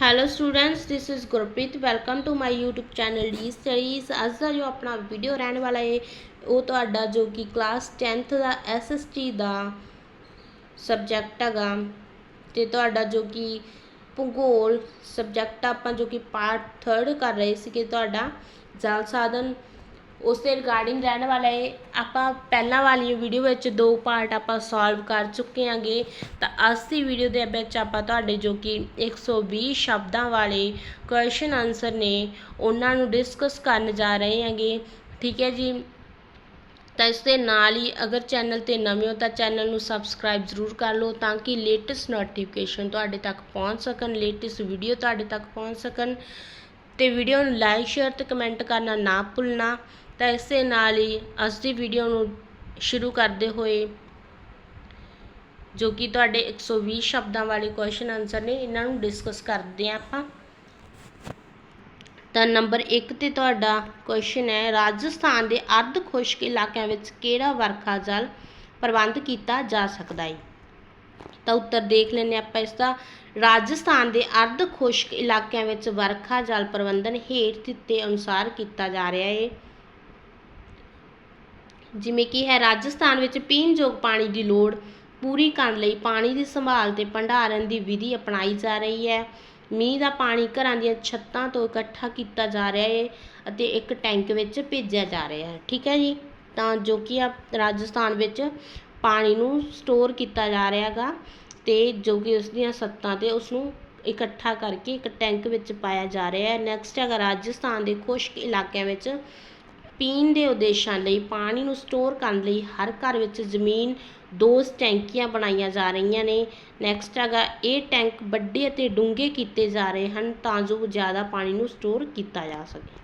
Hello students this is Gurpreet welcome to my YouTube channel D studies ਅੱਜ ਦਾ ਜੋ ਆਪਣਾ ਵੀਡੀਓ ਰਹਿਣ ਵਾਲਾ ਹੈ ਉਹ ਤੁਹਾਡਾ ਜੋ ਕਿ ਕਲਾਸ 10th ਦਾ SST ਦਾ ਸਬਜੈਕਟ ਹੈਗਾ। ਤੇ ਤੁਹਾਡਾ ਜੋ ਕਿ ਭੂਗੋਲ ਸਬਜੈਕਟ ਆਪਾਂ ਜੋ ਕਿ ਪਾਰਟ 3 ਕਰ ਰਹੇ ਸੀਗੇ ਤੁਹਾਡਾ। ਜਲ ਸਾਧਨ ਉਸ ਦੇ ਰਿਗਾਰਡਿੰਗ ਰਹਿਣ ਵਾਲਾ ਹੈ ਆਪਾਂ ਪਹਿਲਾਂ ਵਾਲੀ ਵੀਡੀਓ ਵਿੱਚ ਦੋ ਪਾਰਟ ਆਪਾਂ ਸੋਲਵ ਕਰ ਚੁੱਕੇ ਆਂਗੇ। ਤਾਂ ਅੱਜ ਦੀ ਵੀਡੀਓ ਦੇ ਵਿੱਚ ਆਪਾਂ ਤੁਹਾਡੇ ਜੋ ਕਿ 120 ਸ਼ਬਦਾਂ ਵਾਲੇ ਕੁਐਸਚਨ ਆਨਸਰ ਨੇ, ਉਹਨਾਂ ਨੂੰ ਡਿਸਕਸ ਕਰਨ ਜਾ ਰਹੇ ਹਾਂਗੇ ਠੀਕ ਹੈ ਜੀ? ਤਾਂ ਇਸ ਦੇ ਨਾਲ ਹੀ ਅਗਰ ਚੈਨਲ ਤੇ ਨਵੇਂ ਹੋ ਤਾਂ ਚੈਨਲ ਨੂੰ ਸਬਸਕ੍ਰਾਈਬ ਜ਼ਰੂਰ ਕਰ ਲਓ ਤਾਂ ਕਿ ਲੇਟੈਸਟ ਨੋਟੀਫਿਕੇਸ਼ਨ ਤੁਹਾਡੇ ਤੱਕ ਪਹੁੰਚ ਸਕਣ ਲੇਟੈਸਟ ਵੀਡੀਓ ਤੁਹਾਡੇ ਤੱਕ ਪਹੁੰਚ ਸਕਣ। ਤੇ ਵੀਡੀਓ ਨੂੰ ਲਾਈਕ ਸ਼ੇਅਰ ਤੇ ਕਮੈਂਟ ਕਰਨਾ ਨਾ ਭੁੱਲਣਾ। ਤਾਂ ਇਸ ਨਾਲ ਹੀ ਅੱਜ ਦੀ ਵੀਡੀਓ ਨੂੰ ਸ਼ੁਰੂ ਕਰਦੇ ਹੋਏ ਜੋ ਕਿ ਤੁਹਾਡੇ 120 ਸ਼ਬਦਾਂ ਵਾਲੇ ਕੁਐਸਚਨ ਆਨਸਰ ਨੇ, ਇਹਨਾਂ ਨੂੰ ਡਿਸਕਸ ਕਰਦੇ ਆਂ ਆਪਾਂ। ਤਾਂ ਨੰਬਰ 1 ਤੇ ਤੁਹਾਡਾ ਕੁਐਸਚਨ ਹੈ, ਰਾਜਸਥਾਨ ਦੇ ਅਰਧ ਖੁਸ਼ਕ ਇਲਾਕਿਆਂ ਵਿੱਚ ਕਿਹੜਾ ਵਰਖਾ ਜਲ ਪ੍ਰਬੰਧ ਕੀਤਾ ਜਾ ਸਕਦਾ ਹੈ? ਤਾਂ ਉੱਤਰ ਦੇਖ ਲੈਂਦੇ ਆਪਾਂ ਇਸ ਦਾ ਰਾਜਸਥਾਨ ਦੇ ਅਰਧ ਖੁਸ਼ਕ ਇਲਾਕਿਆਂ ਵਿੱਚ ਵਰਖਾ ਜਲ ਪ੍ਰਬੰਧਨ ਹੇਠ ਦਿੱਤੇ ਅਨੁਸਾਰ ਕੀਤਾ ਜਾ ਰਿਹਾ ਹੈ। ਜਿਵੇਂ ਕਿ ਹੈ, ਰਾਜਸਥਾਨ ਵਿੱਚ ਪੀਣਯੋਗ ਪਾਣੀ ਦੀ ਲੋੜ ਪੂਰੀ ਕਰਨ ਲਈ ਪਾਣੀ ਦੀ ਸੰਭਾਲ ਅਤੇ ਭੰਡਾਰਨ ਦੀ ਵਿਧੀ ਅਪਣਾਈ ਜਾ ਰਹੀ ਹੈ। ਮੀਂਹ ਦਾ ਪਾਣੀ ਘਰਾਂ ਦੀਆਂ ਛੱਤਾਂ ਤੋਂ ਇਕੱਠਾ ਕੀਤਾ ਜਾ ਰਿਹਾ ਹੈ ਅਤੇ ਇੱਕ ਟੈਂਕ ਵਿੱਚ ਭੇਜਿਆ ਜਾ ਰਿਹਾ ਹੈ। ਠੀਕ ਹੈ ਜੀ? ਤਾਂ ਜੋ ਕਿ ਆ ਰਾਜਸਥਾਨ ਵਿੱਚ ਪਾਣੀ ਨੂੰ ਸਟੋਰ ਕੀਤਾ ਜਾ ਰਿਹਾ ਹੈਗਾ ਅਤੇ ਜੋ ਕਿ ਉਸ ਦੀਆਂ ਸੱਤਾਂ ਤੇ ਉਸਨੂੰ ਇਕੱਠਾ ਕਰਕੇ ਇੱਕ ਟੈਂਕ ਵਿੱਚ ਪਾਇਆ ਜਾ ਰਿਹਾ ਹੈ। ਨੈਕਸਟ ਹੈਗਾ ਰਾਜਸਥਾਨ ਦੇ ਖੁਸ਼ਕ ਇਲਾਕਿਆਂ ਵਿੱਚ ਪੀਣ ਦੇ ਉਦੇਸ਼ਾਂ ਲਈ, ਪਾਣੀ ਨੂੰ ਸਟੋਰ ਕਰਨ ਲਈ ਹਰ ਘਰ ਵਿੱਚ ਜ਼ਮੀਨ ਦੋ ਟੈਂਕੀਆਂ ਬਣਾਈਆਂ ਜਾ ਰਹੀਆਂ ਨੇ। ਨੈਕਸਟ ਹੈਗਾ, ਇਹ ਟੈਂਕ ਵੱਡੇ ਅਤੇ ਡੂੰਘੇ ਕੀਤੇ ਜਾ ਰਹੇ ਹਨ ਤਾਂ ਜੋ ਜ਼ਿਆਦਾ ਪਾਣੀ ਨੂੰ ਸਟੋਰ ਕੀਤਾ ਜਾ ਸਕੇ।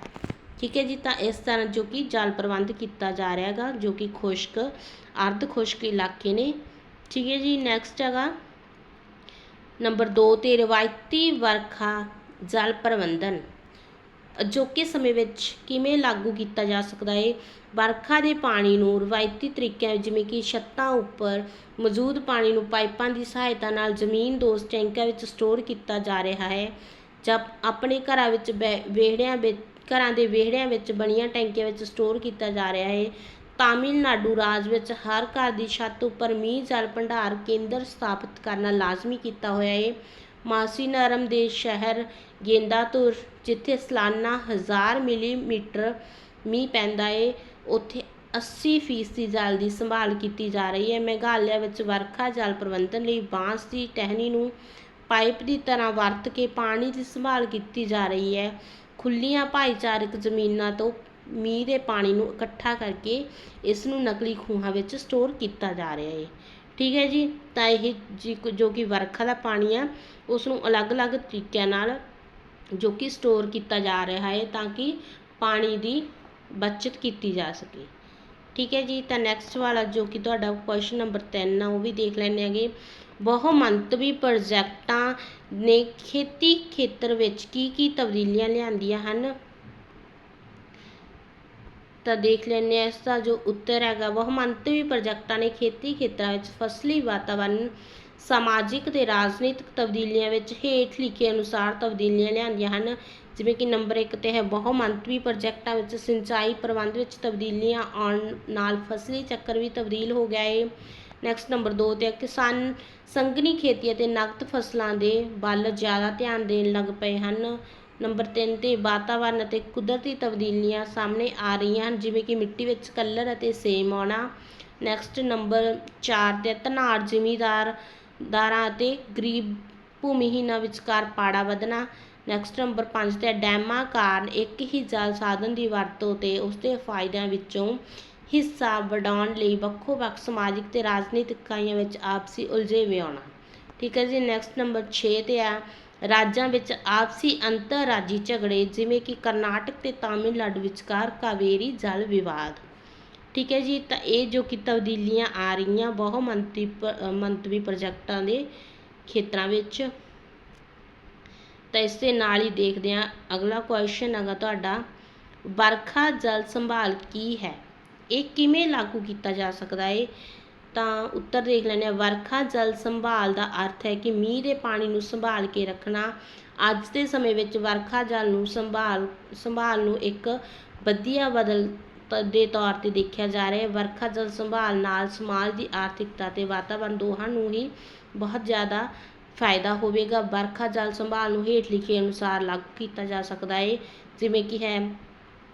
ਠੀਕ ਹੈ ਜੀ, ਤਾਂ ਇਸ ਤਰ੍ਹਾਂ ਜੋ ਕਿ ਜਲ ਪ੍ਰਬੰਧ ਕੀਤਾ ਜਾ ਰਿਹਾ ਹੈਗਾ, ਜੋ ਕਿ ਖੁਸ਼ਕ, ਅਰਧ ਖੁਸ਼ਕ ਇਲਾਕੇ ਨੇ। ਠੀਕ ਹੈ ਜੀ, ਨੈਕਸਟ ਹੈਗਾ, ਨੰਬਰ 2 ਤੇ ਰਵਾਇਤੀ ਵਰਖਾ ਜਲ ਪ੍ਰਬੰਧਨ। ਅਜੋਕੇ ਸਮੇਂ ਵਿੱਚ ਕਿਵੇਂ ਲਾਗੂ ਕੀਤਾ ਜਾ ਸਕਦਾ ਹੈ? ਵਰਖਾ ਦੇ ਪਾਣੀ ਨੂੰ ਰਵਾਇਤੀ ਤਰੀਕਿਆਂ ਜਿਵੇਂ ਕਿ ਛੱਤਾਂ ਉੱਪਰ ਮੌਜੂਦ ਪਾਣੀ ਨੂੰ ਪਾਈਪਾਂ ਦੀ ਸਹਾਇਤਾ ਨਾਲ ਜ਼ਮੀਨ ਦੋਸਤ ਟੈਂਕਾਂ ਵਿੱਚ ਸਟੋਰ ਕੀਤਾ ਜਾ ਰਿਹਾ ਹੈ। ਜਾਂ ਆਪਣੇ ਘਰਾਂ ਵਿੱਚ ਵਿਹੜਿਆਂ ਵਿੱਚ, ਘਰਾਂ ਦੇ ਵਿਹੜਿਆਂ ਵਿੱਚ ਬਣੀਆਂ ਟੈਂਕੀਆਂ ਵਿੱਚ ਸਟੋਰ ਕੀਤਾ ਜਾ ਰਿਹਾ ਹੈ, ਤਾਮਿਲਨਾਡੂ ਰਾਜ ਵਿੱਚ ਹਰ ਘਰ ਦੀ ਛੱਤ ਉੱਪਰ ਮੀਂਹ, ਜਲ ਭੰਡਾਰ ਕੇਂਦਰ ਸਥਾਪਿਤ ਕਰਨਾ ਲਾਜ਼ਮੀ ਕੀਤਾ ਹੋਇਆ ਹੈ। ਮਾਸੀਨਰਮ ਦੇ ਸ਼ਹਿਰ ਗੇਂਦਾਤੁਰ ਜਿੱਥੇ ਸਾਲਾਨਾ ਹਜ਼ਾਰ ਮਿਲੀਮੀਟਰ ਮੀਂਹ ਪੈਂਦਾ ਏ, ਉੱਥੇ 80 ਫੀਸਦੀ ਜਲ ਦੀ ਸੰਭਾਲ ਕੀਤੀ ਜਾ ਰਹੀ ਹੈ। ਮੇਘਾਲਿਆ ਵਿੱਚ ਵਰਖਾ ਜਲ ਪ੍ਰਬੰਧਨ ਲਈ ਬਾਂਸ ਦੀ ਟਹਿਣੀ ਨੂੰ ਪਾਈਪ ਦੀ ਤਰ੍ਹਾਂ ਵਰਤ ਕੇ ਪਾਣੀ ਦੀ ਸੰਭਾਲ ਕੀਤੀ ਜਾ ਰਹੀ ਹੈ। ਖੁੱਲੀਆਂ ਭਾਈਚਾਰਕ ਜ਼ਮੀਨਾਂ ਤੋਂ ਮੀਂਹ ਦੇ ਪਾਣੀ ਨੂੰ ਇਕੱਠਾ ਕਰਕੇ ਇਸ ਨੂੰ ਨਕਲੀ ਖੂਹਾਂ ਵਿੱਚ ਸਟੋਰ ਕੀਤਾ ਜਾ ਰਿਹਾ ਹੈ। ਠੀਕ ਹੈ ਜੀ? ਤਾਂ ਇਹ ਜੀ ਜੋ ਕਿ ਵਰਖਾ ਦਾ ਪਾਣੀ ਆ ਉਸ ਨੂੰ ਅਲੱਗ-ਅਲੱਗ ਤਰੀਕਿਆਂ ਨਾਲ ਜੋ ਕਿ ਸਟੋਰ ਕੀਤਾ ਜਾ ਰਿਹਾ ਹੈ ਤਾਂ ਕਿ ਪਾਣੀ ਦੀ ਬਚਤ ਕੀਤੀ ਜਾ ਸਕੇ। ਠੀਕ ਹੈ ਜੀ? ਤਾਂ ਨੈਕਸਟ ਵਾਲਾ ਜੋ ਕਿ ਤੁਹਾਡਾ ਕੁਐਸਚਨ ਨੰਬਰ 3 ਆ, ਉਹ ਵੀ ਦੇਖ ਲੈਂਦੇ ਹੈਗੇ। ਬਹੁਮੰਤਵੀ ਪ੍ਰੋਜੈਕਟਾਂ ਨੇ ਖੇਤੀ ਖੇਤਰ ਵਿੱਚ ਕੀ ਕੀ ਤਬਦੀਲੀਆਂ ਲਿਆਂਦੀਆਂ ਹਨ? ਤਾਂ ਦੇਖ ਲੈਂਦੇ ਹਾਂ ਇਸ ਦਾ ਜੋ ਉੱਤਰ ਹੈਗਾ ਬਹੁਮੰਤਵੀ ਪ੍ਰੋਜੈਕਟਾਂ ਨੇ ਖੇਤੀ ਖੇਤਰਾਂ ਵਿੱਚ ਫਸਲੀ ਵਾਤਾਵਰਣ ਸਮਾਜਿਕ ਤੇ ਰਾਜਨੀਤਿਕ ਤਬਦੀਲੀਆਂ ਵਿੱਚ ਹੇਠ ਲਿਖੇ ਅਨੁਸਾਰ ਤਬਦੀਲੀਆਂ ਲਿਆਂਦੀਆਂ ਹਨ। ਜਿਵੇਂ ਕਿ ਨੰਬਰ 1 ਤੇ ਹੈ ਬਹੁਮੰਤਵੀ ਪ੍ਰੋਜੈਕਟਾਂ ਵਿੱਚ ਸਿੰਚਾਈ ਪ੍ਰਬੰਧ ਵਿੱਚ ਤਬਦੀਲੀਆਂ ਆਉਣ ਨਾਲ ਫਸਲੀ ਚੱਕਰ ਵੀ ਤਬਦੀਲ ਹੋ ਗਿਆ ਹੈ ਨੈਕਸਟ ਨੰਬਰ 2 ਤੇ ਕਿਸਾਨ ਸੰਘਣੀ ਖੇਤੀ ਅਤੇ ਨਕਦ ਫਸਲਾਂ ਦੇ ਵੱਲ ਜ਼ਿਆਦਾ ਧਿਆਨ ਦੇਣ ਲੱਗ ਪਏ ਹਨ। ਨੰਬਰ 3 ਤੇ ਵਾਤਾਵਰਨ ਅਤੇ ਕੁਦਰਤੀ ਤਬਦੀਲੀਆਂ ਸਾਹਮਣੇ ਆ ਰਹੀਆਂ ਹਨ, ਜਿਵੇਂ ਕਿ ਮਿੱਟੀ ਵਿੱਚ ਕਲਰ ਅਤੇ ਸੇਮ ਆਉਣਾ। ਨੈਕਸਟ ਨੰਬਰ 4 ਤੇ ਧਨਾੜ ਜ਼ਿਮੀਦਾਰ ਦਾਰਾਂ ਅਤੇ ਗਰੀਬ ਭੂਮੀਹੀਨਾਂ ਵਿਚਕਾਰ ਪਾੜਾ ਵਧਣਾ। ਨੈਕਸਟ ਨੰਬਰ 5 ਤੇ ਡੈਮਾਂ ਕਾਰਨ ਇੱਕ ਹੀ ਜਲ ਸਾਧਨ ਦੀ ਵਰਤੋਂ ਤੇ ਉਸ ਦੇ ਫਾਇਦਿਆਂ ਵਿੱਚੋਂ ਹਿੱਸਾ ਵਡਾਉਣ ਲਈ ਵੱਖੋ ਵੱਖ ਸਮਾਜਿਕ ਤੇ ਰਾਜਨੀਤਿਕ ਇਕਾਈਆਂ ਵਿੱਚ ਆਪਸੀ ਉਲਝੇਵੇਂ ਆਉਣਾ। ਠੀਕ ਹੈ ਜੀ ਨੈਕਸਟ ਨੰਬਰ 6 ਤੇ ਆ ਰਾਜਾਂ ਵਿੱਚ ਆਪਸੀ ਅੰਤਰਰਾਜੀ ਝਗੜੇ, ਜਿਵੇਂ ਕਿ ਕਰਨਾਟਕ ਤੇ ਤਾਮਿਲਨਾਡੂ ਵਿਚਕਾਰ ਕਾਵੇਰੀ ਜਲ ਵਿਵਾਦ। ਠੀਕ ਹੈ ਜੀ, ਤਾਂ ਇਹ ਜੋ ਕਿ ਤਬਦੀਲੀਆਂ ਆ ਰਹੀਆਂ ਬਹੁਮੰਤਰੀ ਮੰਤਵੀ ਪ੍ਰੋਜੈਕਟਾਂ ਦੇ ਖੇਤਰਾਂ ਵਿੱਚ, ਤਾਂ ਇਸ ਦੇ ਨਾਲ ਹੀ ਦੇਖਦੇ ਹਾਂ, ਅਗਲਾ ਕੁਐਸਚਨ ਹੈਗਾ ਤੁਹਾਡਾ, ਵਰਖਾ ਜਲ ਸੰਭਾਲ ਕੀ ਹੈ? ਇਹ ਕਿਵੇਂ ਲਾਗੂ ਕੀਤਾ ਜਾ ਸਕਦਾ ਹੈ? ਤਾਂ ਉੱਤਰ ਦੇਖ ਲੈਂਦੇ ਹਾਂ। ਵਰਖਾ ਜਲ ਸੰਭਾਲ ਦਾ ਅਰਥ ਹੈ ਕਿ ਮੀਂਹ ਦੇ ਪਾਣੀ ਨੂੰ ਸੰਭਾਲ ਕੇ ਰੱਖਣਾ। ਅੱਜ ਦੇ ਸਮੇਂ ਵਿੱਚ ਵਰਖਾ ਜਲ ਨੂੰ ਸੰਭਾਲ ਸੰਭਾਲ ਨੂੰ ਇੱਕ ਵਧੀਆ ਬਦਲ ਦੇ ਤੌਰ ਤੇ ਦੇਖਿਆ ਜਾ ਰਿਹਾ ਹੈ। ਵਰਖਾ ਜਲ ਸੰਭਾਲ ਨਾਲ ਸਮਾਜ ਦੀ ਆਰਥਿਕਤਾ ਤੇ ਵਾਤਾਵਰਣ ਦੋਹਾਂ ਨੂੰ ਹੀ ਬਹੁਤ ਜ਼ਿਆਦਾ ਫਾਇਦਾ ਹੋਵੇਗਾ। ਵਰਖਾ ਜਲ ਸੰਭਾਲ ਨੂੰ ਹੇਠ ਲਿਖੇ ਅਨੁਸਾਰ ਲਾਗੂ ਕੀਤਾ ਜਾ ਸਕਦਾ ਹੈ। ਜਿਵੇਂ ਕਿ ਹੈ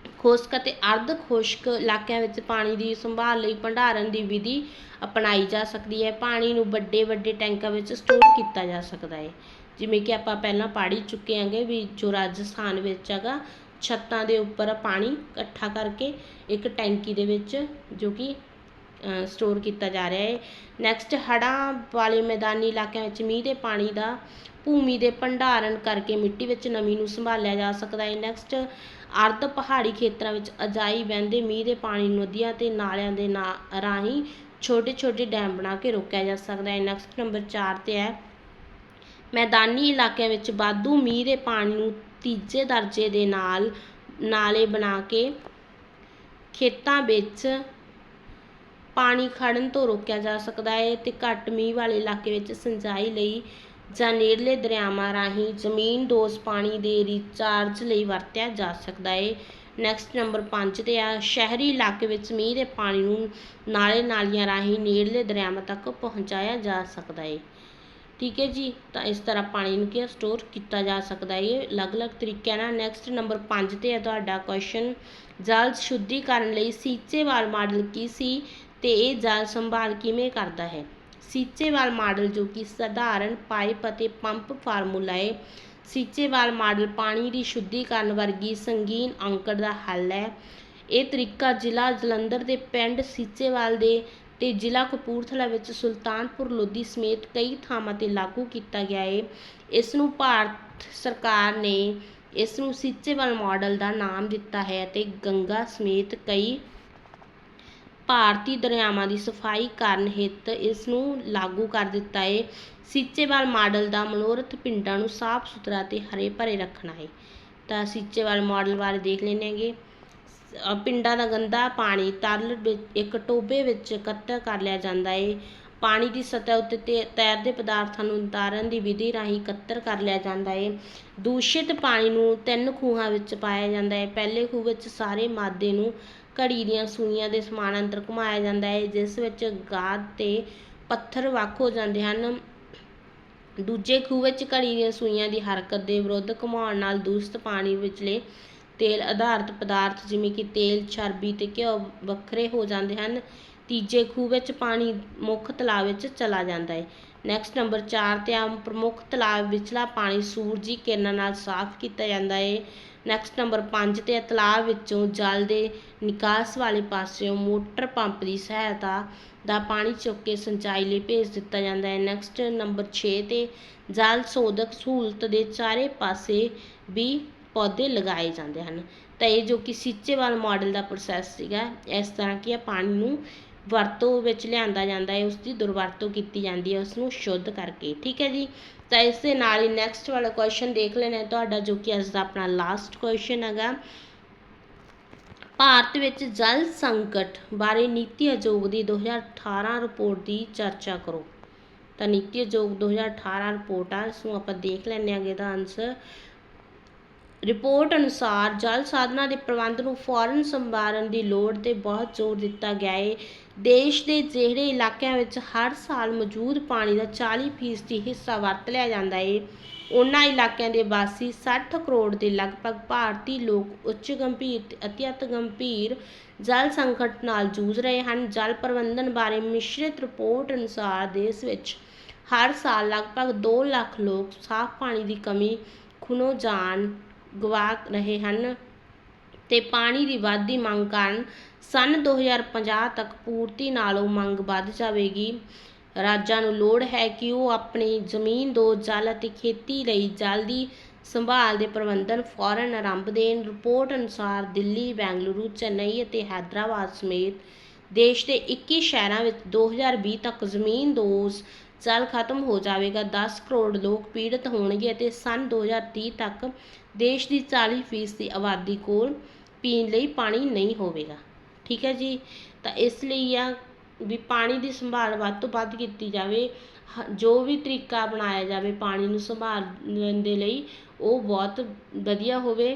ਖੁਸ਼ਕ ਅਤੇ ਅਰਧ ਖੁਸ਼ਕ ਇਲਾਕਿਆਂ ਵਿੱਚ ਪਾਣੀ ਦੀ ਸੰਭਾਲ ਲਈ ਭੰਡਾਰਨ ਦੀ ਵਿਧੀ ਅਪਣਾਈ ਜਾ ਸਕਦੀ ਹੈ। ਪਾਣੀ ਨੂੰ ਵੱਡੇ ਵੱਡੇ ਟੈਂਕਾਂ ਵਿੱਚ ਸਟੋਰ ਕੀਤਾ ਜਾ ਸਕਦਾ ਹੈ। ਜਿਵੇਂ ਕਿ ਆਪਾਂ ਪਹਿਲਾਂ ਪੜ੍ਹ ਹੀ ਚੁੱਕੇ ਹਾਂਗੇ ਵੀ ਜੋ ਰਾਜਸਥਾਨ ਵਿੱਚ ਹੈਗਾ, ਛੱਤਾਂ ਦੇ ਉੱਪਰ ਪਾਣੀ ਇਕੱਠਾ ਕਰਕੇ ਇੱਕ ਟੈਂਕੀ ਦੇ ਵਿੱਚ ਜੋ ਕਿ ਸਟੋਰ ਕੀਤਾ ਜਾ ਰਿਹਾ ਹੈ। ਨੈਕਸਟ ਹੜ੍ਹਾਂ ਵਾਲੇ ਮੈਦਾਨੀ ਇਲਾਕਿਆਂ ਵਿੱਚ ਮੀਂਹ ਦੇ ਪਾਣੀ ਦਾ ਭੂਮੀ ਦੇ ਭੰਡਾਰਨ ਕਰਕੇ ਮਿੱਟੀ ਵਿੱਚ ਨਮੀ ਨੂੰ ਸੰਭਾਲਿਆ ਜਾ ਸਕਦਾ ਹੈ। ਨੈਕਸਟ ਅਰਧ ਪਹਾੜੀ ਖੇਤਰਾਂ ਵਿੱਚ ਅਜਾਈ ਵਹਿੰਦੇ ਮੀਂਹ ਦੇ ਪਾਣੀ ਨੂੰ ਨਦੀਆਂ ਤੇ ਨਾਲਿਆਂ ਦੇ ਨਾ, ਰਾਹੀਂ ਛੋਟੇ ਛੋਟੇ ਡੈਮ ਬਣਾ ਕੇ ਰੋਕਿਆ ਜਾ ਸਕਦਾ ਹੈ। ਨੈਕਸਟ ਨੰਬਰ 4 ਤੇ ਹੈ। ਮੈਦਾਨੀ ਇਲਾਕਿਆਂ ਵਿੱਚ ਵਾਧੂ ਮੀਂਹ ਦੇ ਪਾਣੀ ਨੂੰ ਤੀਜੇ ਦਰਜੇ ਦੇ ਨਾਲ ਨਾਲੇ ਬਣਾ ਕੇ ਖੇਤਾਂ ਵਿੱਚ ਪਾਣੀ ਖੜਨ ਤੋਂ ਰੋਕਿਆ ਜਾ ਸਕਦਾ ਹੈ ਤੇ ਘੱਟ ਮੀਂਹ ਵਾਲੇ ਇਲਾਕੇ ਵਿੱਚ ਸਿੰਚਾਈ ਲਈ ਜਾਂ ਨੇੜਲੇ ਦਰਿਆਵਾਂ ਰਾਹੀਂ ਜ਼ਮੀਨ ਦੋਜ਼ ਪਾਣੀ ਦੇ ਰੀਚਾਰਜ ਲਈ ਵਰਤਿਆ ਜਾ ਸਕਦਾ ਹੈ ਨੈਕਸਟ ਨੰਬਰ 5 ਤੇ ਆ, ਸ਼ਹਿਰੀ ਇਲਾਕੇ ਵਿੱਚ ਮੀਂਹ ਦੇ ਪਾਣੀ ਨੂੰ ਨਾਲੇ ਨਾਲੀਆਂ ਰਾਹੀਂ ਨੇੜਲੇ ਦਰਿਆਵਾਂ ਤੱਕ ਪਹੁੰਚਾਇਆ ਜਾ ਸਕਦਾ ਹੈ ਠੀਕ ਹੈ ਜੀ, ਤਾਂ ਇਸ ਤਰ੍ਹਾਂ ਪਾਣੀ ਨੂੰ ਕੀ ਸਟੋਰ ਕੀਤਾ ਜਾ ਸਕਦਾ ਹੈ ਅਲੱਗ-ਅਲੱਗ ਤਰੀਕਿਆਂ ਨਾਲ ਨੈਕਸਟ ਨੰਬਰ 5 ਤੇ ਹੈ ਤੁਹਾਡਾ ਕੁਐਸਚਨ ਜਲ ਸ਼ੁੱਧੀਕਰਨ ਲਈ ਸੀਚੇਵਾਲ ਮਾਡਲ ਕੀ ਸੀ ਤੇ ਇਹ ਜਲ ਸੰਭਾਲ ਕਿਵੇਂ ਕਰਦਾ ਹੈ? ਸੀਚੇਵਾਲ ਮਾਡਲ ਜੋ ਕਿ ਸਧਾਰਨ ਪਾਈਪ ਅਤੇ ਪੰਪ ਫਾਰਮੂਲਾ ਹੈ। ਸੀਚੇਵਾਲ ਮਾਡਲ ਪਾਣੀ ਦੀ ਸ਼ੁੱਧੀਕਰਨ ਵਰਗੀ ਸੰਗੀਨ ਅੰਕੜ ਦਾ ਹੱਲ ਹੈ। ਇਹ ਤਰੀਕਾ ਜ਼ਿਲ੍ਹਾ ਜਲੰਧਰ ਦੇ ਪਿੰਡ ਸੀਚੇਵਾਲ ਦੇ ਤੇ ਜ਼ਿਲ੍ਹਾ ਕਪੂਰਥਲਾ ਵਿੱਚ ਸੁਲਤਾਨਪੁਰ ਲੋਧੀ ਸਮੇਤ ਕਈ ਥਾਵਾਂ ਤੇ ਲਾਗੂ ਕੀਤਾ ਗਿਆ ਹੈ। ਇਸ ਨੂੰ ਭਾਰਤ ਸਰਕਾਰ ਨੇ ਇਸ ਨੂੰ ਸੀਚੇਵਾਲ ਮਾਡਲ ਦਾ ਨਾਮ ਦਿੱਤਾ ਹੈ ਅਤੇ ਗੰਗਾ ਸਮੇਤ ਕਈ ਭਾਰਤੀ ਦਰਿਆਵਾਂ ਦੀ ਸਫ਼ਾਈ ਕਰਨ ਹਿੱਤ ਇਸ ਨੂੰ ਲਾਗੂ ਕਰ ਦਿੱਤਾ ਹੈ ਸੀਚੇਵਾਲ ਮਾਡਲ ਦਾ ਮਨੋਰਥ ਪਿੰਡਾਂ ਨੂੰ ਸਾਫ਼ ਸੁਥਰਾ ਤੇ ਹਰੇ ਭਰੇ ਰੱਖਣਾ ਹੈ ਤਾਂ ਸੀਚੇਵਾਲ ਮਾਡਲ ਬਾਰੇ ਦੇਖ ਲੈਂਦੇ ਹੈਗੇ। ਪਿੰਡਾਂ ਦਾ ਗੰਦਾ ਪਾਣੀ ਤਰਲ ਵਿੱਚ, ਇੱਕ ਟੋਬੇ ਵਿੱਚ ਇਕੱਤਰ ਕਰ ਲਿਆ ਜਾਂਦਾ ਹੈ ਪਾਣੀ ਦੀ ਸਤਹ ਉੱਤੇ ਤੇ ਤੈਰਦੇ ਪਦਾਰਥਾਂ ਨੂੰ ਉਤਾਰਨ ਦੀ ਵਿਧੀ ਰਾਹੀਂ ਇਕੱਤਰ ਕਰ ਲਿਆ ਜਾਂਦਾ ਹੈ ਦੂਸ਼ਿਤ ਪਾਣੀ ਨੂੰ ਤਿੰਨ ਖੂਹਾਂ ਵਿੱਚ ਪਾਇਆ ਜਾਂਦਾ ਹੈ ਪਹਿਲੇ ਖੂਹ ਵਿੱਚ ਸਾਰੇ ਮਾਦੇ ਨੂੰ ਘੜੀ ਦੀਆਂ ਸੂਈਆਂ ਦੇ ਸਮਾਨਾਂਤਰ ਘੁਮਾਇਆ ਜਾਂਦਾ ਹੈ, ਜਿਸ ਵਿੱਚ ਗਾਦ ਤੇ ਪੱਥਰ ਵੱਖ ਹੋ ਜਾਂਦੇ ਹਨ। ਦੂਜੇ ਖੂਹ ਵਿੱਚ ਘੜੀ ਦੀਆਂ ਸੂਈਆਂ ਦੀ ਹਰਕਤ ਦੇ ਵਿਰੁੱਧ ਘੁਮਾਉਣ ਨਾਲ ਦੂਸ਼ਿਤ ਪਾਣੀ ਵਿਚਲੇ ਤੇਲ ਆਧਾਰਿਤ ਪਦਾਰਥ ਜਿਵੇਂ ਕਿ ਤੇਲ, ਚਰਬੀ ਤੇ ਘਿਓ ਵੱਖਰੇ ਹੋ ਜਾਂਦੇ ਹਨ। ਤੀਜੇ ਖੂਹ ਵਿੱਚ ਪਾਣੀ ਮੁੱਖ ਤਲਾਅ ਵਿੱਚ ਚਲਾ ਜਾਂਦਾ ਹੈ। ਨੈਕਸਟ ਨੰਬਰ 4 ਤੇ ਆ ਪ੍ਰਮੁੱਖ ਤਲਾਬ ਵਿਚਲਾ ਪਾਣੀ ਸੂਰਜੀ ਕਿਰਨਾਂ ਨਾਲ ਸਾਫ਼ ਕੀਤਾ ਜਾਂਦਾ ਹੈ ਨੈਕਸਟ ਨੰਬਰ 5 ਤੇ ਆ ਤਲਾਬ ਵਿੱਚੋਂ ਜਲ ਦੇ ਨਿਕਾਸ ਵਾਲੇ ਪਾਸਿਓਂ ਮੋਟਰ ਪੰਪ ਦੀ ਸਹਾਇਤਾ ਦਾ ਪਾਣੀ ਚੁੱਕ ਕੇ ਸਿੰਚਾਈ ਲਈ ਭੇਜ ਦਿੱਤਾ ਜਾਂਦਾ ਹੈ ਨੈਕਸਟ ਨੰਬਰ 6 ਤੇ ਜਲ ਸੋਧਕ ਸਹੂਲਤ ਦੇ ਚਾਰੇ ਪਾਸੇ ਵੀ ਪੌਦੇ ਲਗਾਏ ਜਾਂਦੇ ਹਨ। ਤਾਂ ਇਹ ਜੋ ਕਿ ਸੀਚੇਵਾਲ ਮਾਡਲ ਦਾ ਪ੍ਰੋਸੈਸ ਸੀਗਾ, ਇਸ ਤਰ੍ਹਾਂ ਕਿ ਆ ਪਾਣੀ ਨੂੰ ਵਰਤੋਂ ਵਿੱਚ ਲਿਆਂਦਾ ਜਾਂਦਾ ਹੈ ਉਸ ਦੀ ਦੁਰਵਰਤੋਂ ਕੀਤੀ ਜਾਂਦੀ ਹੈ ਉਸ ਨੂੰ ਸ਼ੁੱਧ ਕਰਕੇ। ਠੀਕ ਹੈ ਜੀ? ਤਾਂ ਇਸ ਦੇ ਨਾਲ ਹੀ ਨੈਕਸਟ ਵਾਲਾ ਕੁਐਸਚਨ ਦੇਖ ਲੈਣਾ ਤੁਹਾਡਾ, ਜੋ ਕਿ ਅੱਜ ਦਾ ਆਪਣਾ ਲਾਸਟ ਕੁਐਸਚਨ ਹੈਗਾ। ਭਾਰਤ ਵਿੱਚ ਜਲ ਸੰਕਟ ਬਾਰੇ ਨੀਤੀ ਆਯੋਗ ਦੀ 2018 ਰਿਪੋਰਟ ਦੀ ਚਰਚਾ ਕਰੋ। ਤਾਂ ਨੀਤੀ ਆਯੋਗ 2018 ਰਿਪੋਰਟ ਆ ਇਸ ਨੂੰ ਆਪਾਂ ਦੇਖ ਲੈਂਦੇ ਆਂਗੇ ਦਾ ਆਨਸਰ ਰਿਪੋਰਟ ਅਨੁਸਾਰ ਜਲ ਸਾਧਨਾਂ ਦੇ ਪ੍ਰਬੰਧ ਨੂੰ ਫੌਰਨ ਸੰਭਾਲਣ ਦੀ ਲੋੜ ਤੇ ਬਹੁਤ ਜ਼ੋਰ ਦਿੱਤਾ ਗਿਆ ਹੈ ਦੇਸ਼ ਦੇ ਜਿਹੜੇ ਇਲਾਕਿਆਂ ਵਿੱਚ ਹਰ ਸਾਲ ਮੌਜੂਦ ਪਾਣੀ ਦਾ 40% ਹਿੱਸਾ ਵਰਤ ਲਿਆ ਜਾਂਦਾ ਹੈ ਉਹਨਾਂ ਇਲਾਕਿਆਂ ਦੇ ਵਾਸੀ 60 ਕਰੋੜ ਦੇ ਲਗਭਗ ਭਾਰਤੀ ਲੋਕ ਉੱਚ ਗੰਭੀਰ ਤੇ ਅਤਿਅਤ ਗੰਭੀਰ ਜਲ ਸੰਕਟ ਨਾਲ ਜੂਝ ਰਹੇ ਹਨ। ਜਲ ਪ੍ਰਬੰਧਨ ਬਾਰੇ ਮਿਸ਼ਰਿਤ ਰਿਪੋਰਟ ਅਨੁਸਾਰ ਦੇਸ਼ ਵਿੱਚ ਹਰ ਸਾਲ ਲਗਭਗ 2 ਲੱਖ ਲੋਕ ਸਾਫ਼ ਪਾਣੀ ਦੀ ਕਮੀ ਖੁਨੋ ਜਾਨ ਗਵਾ ਰਹੇ ਹਨ ਤੇ ਪਾਣੀ ਦੀ ਵੱਧਦੀ ਮੰਗ ਕਾਰਨ ਸੰਨ 2050 ਤੱਕ ਪੂਰਤੀ ਨਾਲੋਂ ਮੰਗ ਵੱਧ ਜਾਵੇਗੀ। ਰਾਜਾਂ ਨੂੰ ਲੋੜ ਹੈ ਕਿ ਉਹ ਆਪਣੀ ਜ਼ਮੀਨ ਦੋ ਜਲ ਅਤੇ ਖੇਤੀ ਲਈ ਜਲ ਦੀ ਸੰਭਾਲ ਦੇ ਪ੍ਰਬੰਧਨ ਫੌਰਨ ਆਰੰਭ ਦੇਣ। ਰਿਪੋਰਟ ਅਨੁਸਾਰ ਦਿੱਲੀ, ਬੈਂਗਲੁਰੂ, ਚੇਨਈ ਅਤੇ ਹੈਦਰਾਬਾਦ ਸਮੇਤ ਦੇਸ਼ ਦੇ 21 ਸ਼ਹਿਰਾਂ ਵਿੱਚ 2020 ਤੱਕ ਜ਼ਮੀਨ ਦੋਜ਼ ਜਲ ਖਤਮ ਹੋ ਜਾਵੇਗਾ। 10 ਕਰੋੜ ਲੋਕ ਪੀੜਤ ਹੋਣਗੇ ਅਤੇ ਸੰਨ 2030 ਤੱਕ ਦੇਸ਼ ਦੀ 40% ਦੀ ਆਬਾਦੀ ਕੋਲ ਪੀਣ ਲਈ ਪਾਣੀ ਨਹੀਂ ਹੋਵੇਗਾ। ਠੀਕ ਹੈ ਜੀ? ਤਾਂ ਇਸ ਲਈ ਆ ਵੀ ਪਾਣੀ ਦੀ ਸੰਭਾਲ ਵੱਧ ਤੋਂ ਵੱਧ ਕੀਤੀ ਜਾਵੇ। ਜੋ ਵੀ ਤਰੀਕਾ ਅਪਣਾਇਆ ਜਾਵੇ ਪਾਣੀ ਨੂੰ ਸੰਭਾਲਣ ਦੇ ਲਈ, ਉਹ ਬਹੁਤ ਵਧੀਆ ਹੋਵੇ।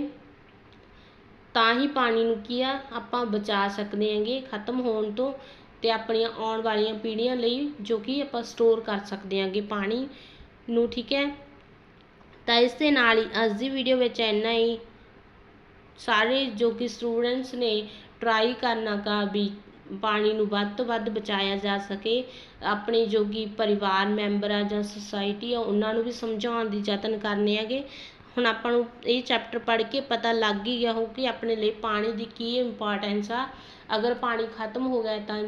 ਤਾਂ ਹੀ ਪਾਣੀ ਨੂੰ ਕੀ ਆ, ਆਪਾਂ ਬਚਾ ਸਕਦੇ ਹਾਂਗੇ। ਖਤਮ ਹੋਣ ਤੋਂ ਅਤੇ ਆਪਣੀਆਂ ਆਉਣ ਵਾਲੀਆਂ ਪੀੜ੍ਹੀਆਂ ਲਈ ਜੋ ਕਿ ਆਪਾਂ ਸਟੋਰ ਕਰ ਸਕਦੇ ਹਾਂਗੇ ਪਾਣੀ ਨੂੰ, ਠੀਕ ਹੈ? ਤਾਂ ਇਸ ਦੇ ਨਾਲ ਹੀ ਅੱਜ ਦੀ ਵੀਡੀਓ ਵਿੱਚ ਇੰਨਾ ਹੀ। ਸਾਰੇ ਜੋ ਕਿ ਸਟੂਡੈਂਟਸ ਨੇ ਟਰਾਈ ਕਰਨਾ ਕਾ ਵੀ ਪਾਣੀ ਨੂੰ ਵੱਧ ਤੋਂ ਵੱਧ ਬਚਾਇਆ ਜਾ ਸਕੇ। ਆਪਣੇ ਜੋ ਕਿ ਪਰਿਵਾਰ ਮੈਂਬਰ ਆ ਜਾਂ ਸੁਸਾਇਟੀ ਆ, ਉਹਨਾਂ ਨੂੰ ਵੀ ਸਮਝਾਉਣ ਦੀ ਯਤਨ ਕਰਨੇ ਹੈਗੇ। ਹੁਣ ਆਪਾਂ ਨੂੰ ਇਹ ਚੈਪਟਰ ਪੜ੍ਹ ਕੇ ਪਤਾ ਲੱਗ ਹੀ ਗਿਆ ਹੋ ਕਿ ਆਪਣੇ ਲਈ ਪਾਣੀ ਦੀ ਕੀ ਇੰਪੋਰਟੈਂਸ ਆ। ਅਗਰ ਪਾਣੀ ਖਤਮ ਹੋ ਗਿਆ ਤਾਂ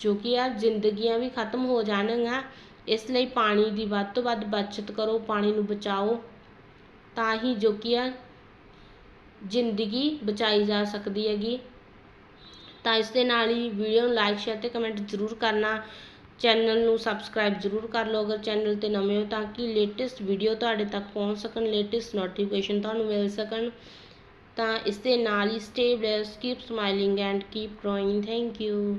ਜੋ ਕਿ ਆ ਜ਼ਿੰਦਗੀਆਂ ਵੀ ਖਤਮ ਹੋ ਜਾਣਗੀਆਂ, ਇਸ ਲਈ ਪਾਣੀ ਦੀ ਵੱਧ ਤੋਂ ਵੱਧ ਬਚਤ ਕਰੋ, ਪਾਣੀ ਨੂੰ ਬਚਾਓ, ਤਾਂ ਹੀ ਜੋ ਕਿ ਆ ਜ਼ਿੰਦਗੀ ਬਚਾਈ ਜਾ ਸਕਦੀ ਹੈਗੀ। ਤਾਂ ਇਸ ਦੇ ਨਾਲ ਹੀ ਵੀਡੀਓ ਨੂੰ ਲਾਈਕ ਸ਼ੇਅਰ ਤੇ ਕਮੈਂਟ ਜ਼ਰੂਰ ਕਰਨਾ। ਚੈਨਲ ਨੂੰ ਸਬਸਕ੍ਰਾਈਬ ਜ਼ਰੂਰ ਕਰ ਲਓ, ਅਗਰ ਚੈਨਲ ਤੇ ਨਵੇਂ ਹੋ ਤਾਂ ਕਿ ਲੇਟੈਸਟ ਵੀਡੀਓ ਤੁਹਾਡੇ ਤੱਕ ਪਹੁੰਚ ਸਕਣ ਲੇਟੈਸਟ ਨੋਟੀਫਿਕੇਸ਼ਨ ਤੁਹਾਨੂੰ ਮਿਲ ਸਕਣ। ਤਾਂ ਇਸ ਦੇ ਨਾਲ ਹੀ stay blessed keep smiling and keep growing thank you